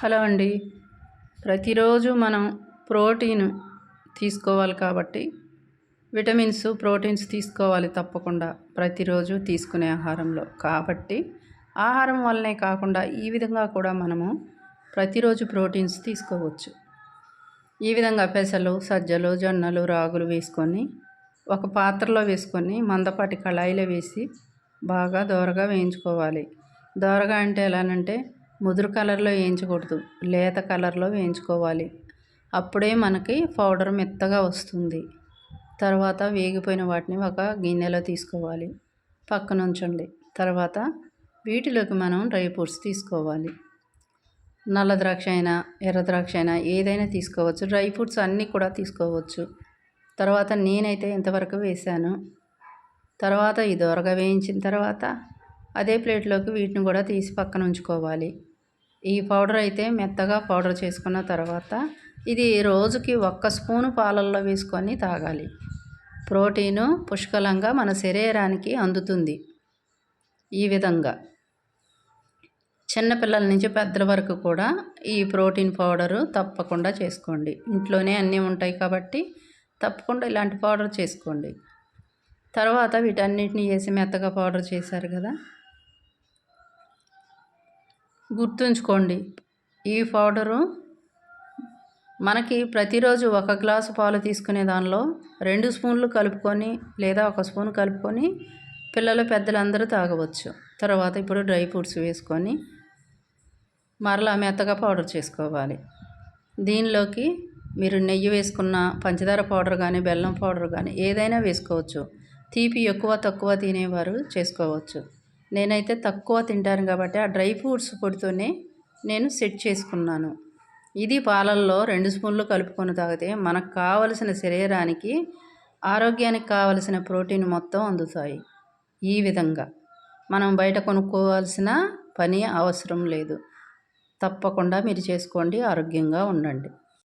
Hello అండి. ప్రతిరోజు మనం ప్రోటీన్ తీసుకోవాలి కాబట్టి విటమిన్స్ ప్రోటీన్స్ తీసుకోవాలి తప్పకుండా ప్రతిరోజు తీసుకునే ఆహారంలో. కాబట్టి ఆహారం వల్లనే కాకుండా ఈ విధంగా కూడా మనము ప్రతిరోజు ప్రోటీన్స్ తీసుకోవచ్చు. ఈ విధంగా పెసలు సజ్జలు జొన్నలు రాగులు వేసుకొని ఒక పాత్రలో వేసుకొని మందపాటి కళాయిలో వేసి బాగా దోరగా వేయించుకోవాలి. దోరగా అంటే ఎలానంటే ముదురు కలర్లో వేయించకూడదు. లేత కలర్లో వేయించుకోవాలి. అప్పుడే మనకి పౌడర్ మెత్తగా వస్తుంది. తర్వాత వేగిపోయిన వాటిని ఒక గిన్నెలో తీసుకోవాలి. పక్కన ఉంచండి తర్వాత వీటిలోకి మనం డ్రై ఫ్రూట్స్ తీసుకోవాలి. నల్ల ద్రాక్ష అయినా ఎర్ర ద్రాక్ష అయినా ఏదైనా తీసుకోవచ్చు. డ్రై ఫ్రూట్స్ అన్నీ కూడా తీసుకోవచ్చు. తర్వాత నేనైతే ఇంతవరకు వేశాను. తర్వాత ఈ దోరగా వేయించిన తర్వాత అదే ప్లేట్లోకి వీటిని కూడా తీసి పక్కన ఉంచుకోవాలి. ఈ పౌడర్ అయితే మెత్తగా పౌడర్ చేసుకున్న తర్వాత ఇది రోజుకి ఒక్క స్పూను పాలల్లో వేసుకొని తాగాలి. ప్రోటీను పుష్కలంగా మన శరీరానికి అందుతుంది ఈ విధంగా. చిన్నపిల్లల నుంచి పెద్దల వరకు కూడా ఈ ప్రోటీన్ పౌడరు తప్పకుండా చేసుకోండి. ఇంట్లోనే అన్నీ ఉంటాయి కాబట్టి తప్పకుండా ఇలాంటి పౌడర్ చేసుకోండి. తర్వాత వీటన్నిటిని వేసి మెత్తగా పౌడర్ చేశారు కదా గుర్తుంచుకోండి ఈ పౌడరు మనకి ప్రతిరోజు ఒక గ్లాసు పాలు తీసుకునే దానిలో రెండు స్పూన్లు కలుపుకొని లేదా ఒక స్పూన్ కలుపుకొని పిల్లలు పెద్దలందరూ తాగవచ్చు. తర్వాత ఇప్పుడు డ్రై ఫ్రూట్స్ వేసుకొని మరలా మెత్తగా పౌడర్ చేసుకోవాలి. దీనిలోకి మీరు నెయ్యి వేసుకున్న పంచదార పౌడర్ కానీ బెల్లం పౌడర్ కానీ ఏదైనా వేసుకోవచ్చు. తీపి ఎక్కువ తక్కువ తినేవారు చేసుకోవచ్చు. నేనైతే తక్కువ తింటాను కాబట్టి ఆ డ్రై ఫ్రూట్స్ పొడితోనే నేను సెట్ చేసుకున్నాను. ఇది పాలల్లో రెండు స్పూన్లు కలుపుకొని తాగితే మనకు కావలసిన శరీరానికి ఆరోగ్యానికి కావలసిన ప్రోటీన్ మొత్తం అందుతాయి. ఈ విధంగా మనం బయట కొనుక్కోవాల్సిన పని అవసరం లేదు. తప్పకుండా మీరు చేసుకోండి ఆరోగ్యంగా ఉండండి.